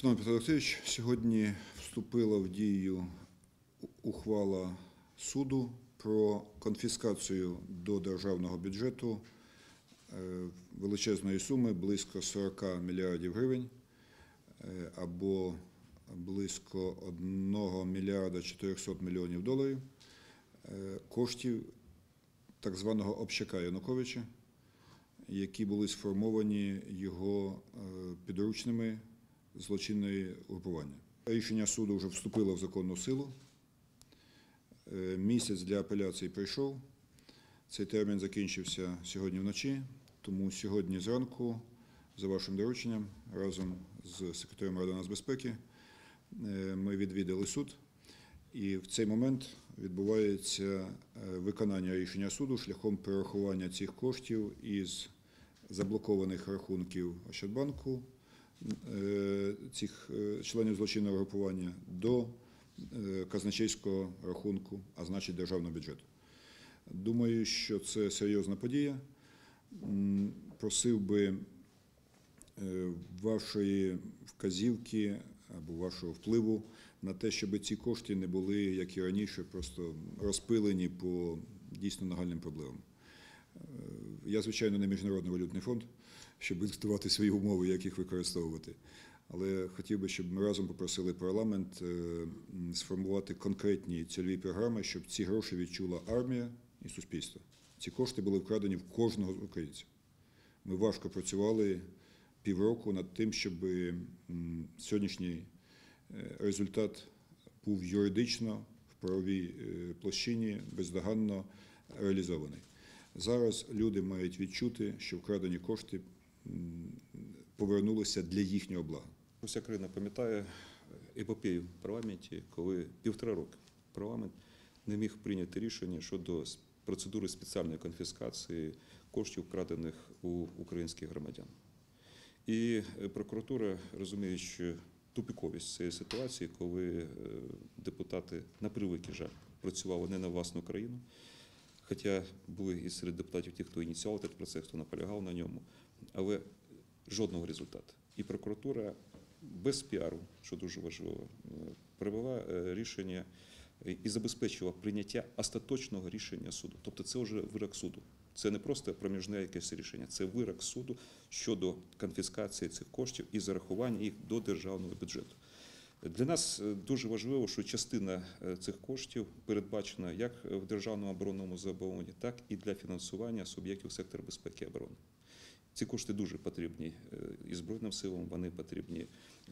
Шановний Петро Олексійович, сьогодні вступила в дію ухвала суду про конфіскацію до державного бюджету е, величезної суми близько 40 мільярдів гривень е, або близько 1 мільярда 400 мільйонів доларів е, коштів так званого общака Януковича, які були сформовані його підручними злочинної групування. Рішення суду вже вступило в законну силу. Е, Місяць для апеляції прийшов. Цей термін закінчився сьогодні вночі, тому сьогодні зранку, за вашим дорученням, разом з секретарем Ради нацбезпеки, е, ми відвідали суд. І в цей момент відбувається е, виконання рішення суду шляхом перерахування цих коштів із заблокованих рахунків Ощадбанку цих е, членів злочинного групування до е, казначейського рахунку, а значить державного бюджету. Думаю, що це серйозна подія. Просив би е, вашої вказівки або вашого впливу на те, щоб ці кошти не були, як і раніше, просто розпилені по дійсно нагальним проблемам. Е, Я, звичайно, не Міжнародний валютний фонд, щоб диктувати свої умови, як їх використовувати. Але хотів би, щоб ми разом попросили парламент е, сформувати конкретні цільові програми, щоб ці гроші відчула армія і суспільство. Ці кошти були вкрадені в кожного з українців. Ми важко працювали півроку над тим, щоб сьогоднішній е, результат був юридично в правовій е, площині бездоганно реалізований. Зараз люди мають відчути, що вкрадені кошти м, повернулися для їхнього блага. Уся країна пам'ятає епопею в парламенті, коли півтора роки парламент не міг прийняти рішення щодо процедури спеціальної конфіскації коштів, вкрадених у українських громадян. І е, прокуратура, розуміючи тупіковість цієї ситуації, коли е, депутати на превеликий жаль працювали не на власну країну, хоча були і серед депутатів ті, хто ініціював цей процес, хто наполягав на ньому, але жодного результату. І прокуратура без піару, що дуже важливо, привела е, рішення і забезпечила прийняття остаточного рішення суду. Тобто це вже вирок суду. Це не просто проміжне якесь рішення, це вирок суду щодо конфіскації цих коштів і зарахування їх до державного бюджету. Для нас е, дуже важливо, що частина е, цих коштів передбачена як в державному оборонному забороні, так і для фінансування суб'єктів сектору безпеки і оборони. Ці кошти дуже потрібні е, і Збройним силам, вони потрібні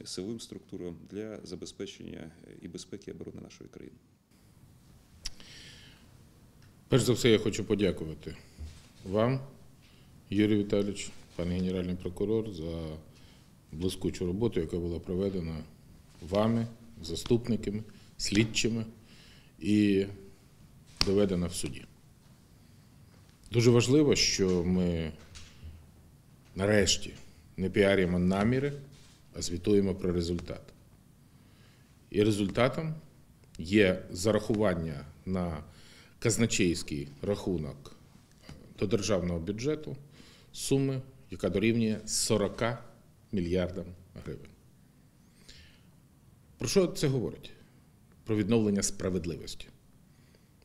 силовим структурам для забезпечення е, і безпеки і оборони нашої країни. Перш за все, я хочу подякувати вам, Юрій Віталійович, пан генеральний прокурор, за блискучу роботу, яка була проведена вами, заступниками, слідчими і доведена в суді. Дуже важливо, що ми нарешті не піаримо наміри, а звітуємо про результат. І результатом є зарахування на казначейський рахунок до державного бюджету суми, яка дорівнює 40 мільярдам гривень. Про що це говорить? Про відновлення справедливості.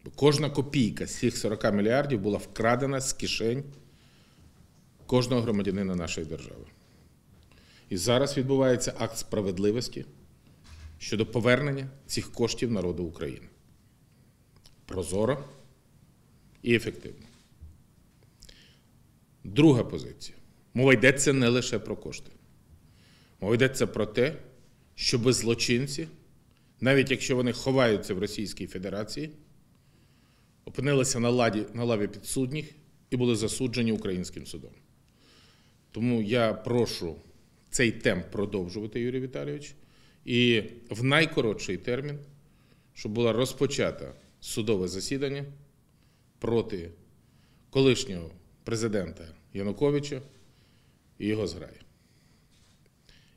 Бо кожна копійка з цих 40 мільярдів була вкрадена з кишень кожного громадянина нашої держави. І зараз відбувається акт справедливості щодо повернення цих коштів народу України. Прозоро і ефективно. Друга позиція. Мова йдеться не лише про кошти. Мова йдеться про те, щоб злочинці, навіть якщо вони ховаються в Російській Федерації, опинилися на, ладі, на лаві підсудніх і були засуджені українським судом. Тому я прошу цей темп продовжувати, Юрій Віталійович, і в найкоротший термін, щоб була розпочата судове засідання проти колишнього президента Януковича і його зграї.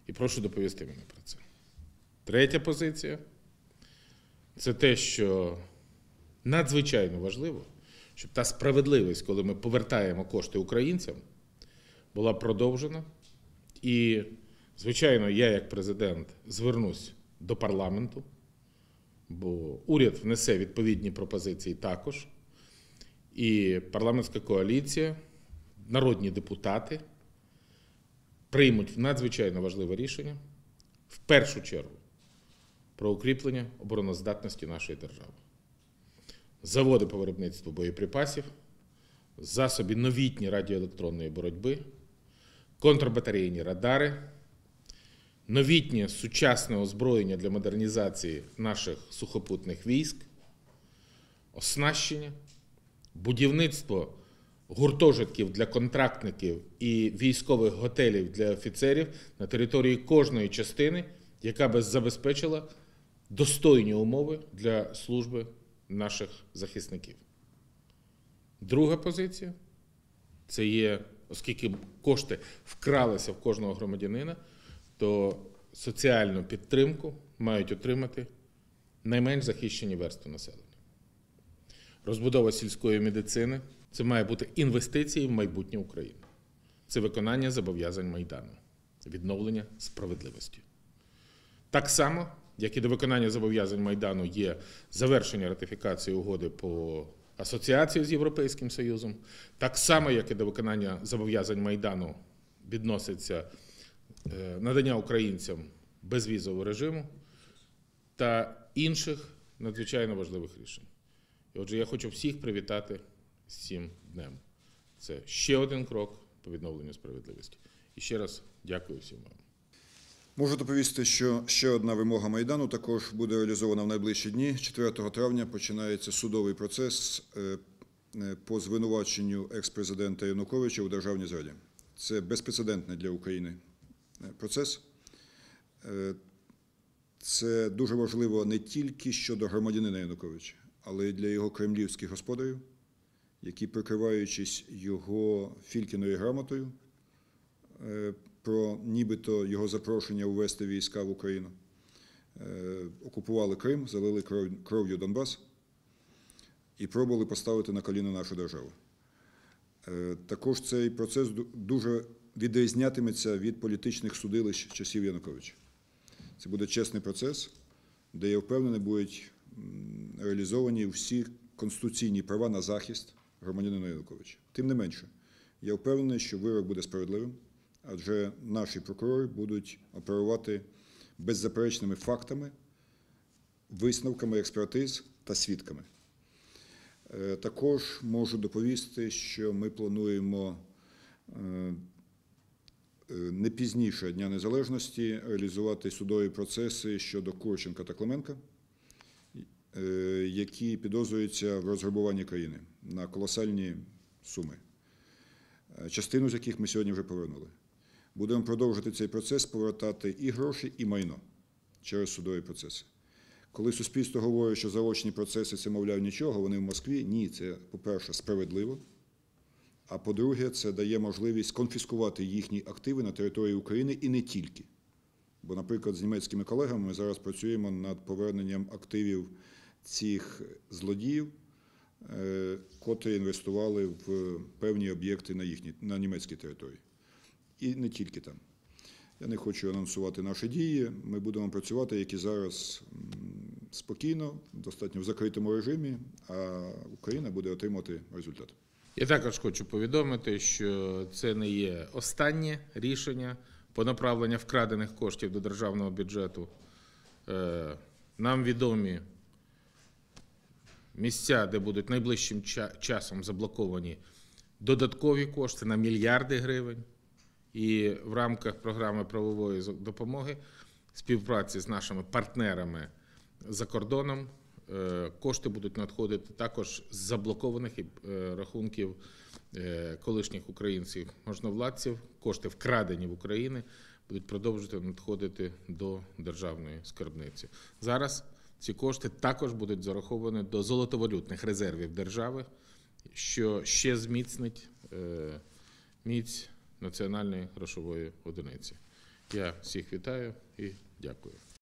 І прошу доповісти мені про це. Третя позиція це те, що надзвичайно важливо, щоб та справедливість, коли ми повертаємо кошти українцям, була продовжена і Звичайно, я як президент звернусь до парламенту, бо уряд внесе відповідні пропозиції також. І парламентська коаліція, народні депутати приймуть надзвичайно важливе рішення в першу чергу про укріплення обороноздатності нашої держави. Заводи по виробництву боєприпасів, засоби новітні радіоелектронної боротьби, контрбатарейні радари, новітнє сучасне озброєння для модернізації наших сухопутних військ, оснащення, будівництво гуртожитків для контрактників і військових готелів для офіцерів на території кожної частини, яка би забезпечила достойні умови для служби наших захисників. Друга позиція це є, оскільки кошти вкралися в кожного громадянина, то соціальну підтримку мають отримати найменш захищені верстви населення. Розбудова сільської медицини це має бути інвестиції в майбутнє України. Це виконання зобов'язань Майдану, відновлення справедливості. Так само, як і до виконання зобов'язань Майдану є завершення ратифікації угоди по асоціації з Європейським Союзом, так само, як і до виконання зобов'язань Майдану відноситься е, надання українцям безвізового режиму та інших надзвичайно важливих рішень. І отже, я хочу всіх привітати з цим днем. Це ще один крок по відновленню справедливості. І ще раз дякую всім вам. Можу доповісти, що ще одна вимога Майдану також буде реалізована в найближчі дні. 4 травня починається судовий процес е, е, по звинуваченню екс-президента Януковича у державній зраді. Це безпрецедентний для України е, процес. Це дуже важливо не тільки щодо громадянина Януковича, але й для його кремлівських господарів, які, прикриваючись його фількіною грамотою, про нібито його запрошення увести війська в Україну. Е, Окупували Крим, залили кров'ю Донбас і пробували поставити на коліна нашу державу. Е, Також цей процес дуже відрізнятиметься від політичних судилищ часів Януковича. Це буде чесний процес, де я впевнений, будуть реалізовані всі конституційні права на захист громадянина Януковича. Тим не менше, я впевнений, що вирок буде справедливим, адже наші прокурори будуть оперувати беззаперечними фактами, висновками експертиз та свідками. Е, Також можу доповісти, що ми плануємо е, е, не пізніше Дня Незалежності реалізувати судові процеси щодо Курченка та Клименка, які підозрюються в розграбуванні країни на колосальні суми, частину з яких ми сьогодні вже повернули. Будемо продовжувати цей процес, повертати і гроші, і майно через судові процеси. Коли суспільство говорить, що заочні процеси це, мовляв, нічого, вони в Москві, ні, це, по-перше, справедливо. А по-друге, це дає можливість конфіскувати їхні активи на території України і не тільки. Бо, наприклад, з німецькими колегами ми зараз працюємо над поверненням активів цих злодіїв, е, котрі інвестували в певні об'єкти на, на німецькій території. І не тільки там. Я не хочу анонсувати наші дії. Ми будемо працювати, як і зараз, спокійно, достатньо в закритому режимі, а Україна буде отримати результат. Я також хочу повідомити, що це не є останнє рішення по направленню вкрадених коштів до державного бюджету. Е, Нам відомі місця, де будуть найближчим часом заблоковані додаткові кошти на мільярди гривень. І в рамках програми правової допомоги співпраці з нашими партнерами за кордоном е, кошти будуть надходити також з заблокованих е, рахунків е, колишніх українців можновладців. Кошти вкрадені в Україні будуть продовжувати надходити до державної скарбниці. Зараз ці кошти також будуть зараховані до золотовалютних резервів держави, що ще зміцнить міць національної грошової одиниці. Я всіх вітаю і дякую.